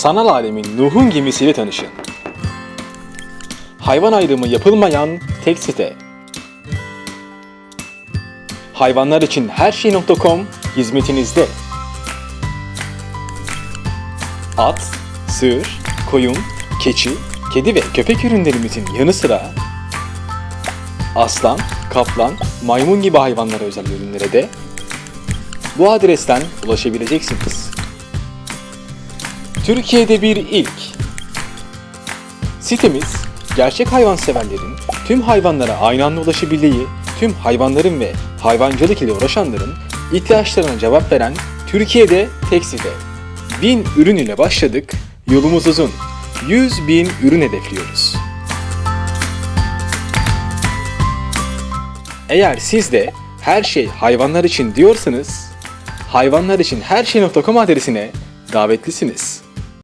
sanal alemin Nuh'un gemisiyle tanışın. Hayvan ayrımı yapılmayan tek site. Hayvanlar için her şey.com hizmetinizde. At, sığır, koyun, keçi, kedi ve köpek ürünlerimizin yanı sıra aslan, kaplan, maymun gibi hayvanlara özel ürünlere de bu adresten ulaşabileceksiniz. Türkiye'de bir ilk. Sitemiz, gerçek hayvanseverlerin tüm hayvanlara aynı anda ulaşabildiği, tüm hayvanların ve hayvancılık ile uğraşanların ihtiyaçlarına cevap veren Türkiye'de tek site. 1000 ürün ile başladık, yolumuz uzun. 100 bin ürün hedefliyoruz. Eğer siz de her şey hayvanlar için diyorsanız, hayvanlar için her şey.com adresine davetlisiniz.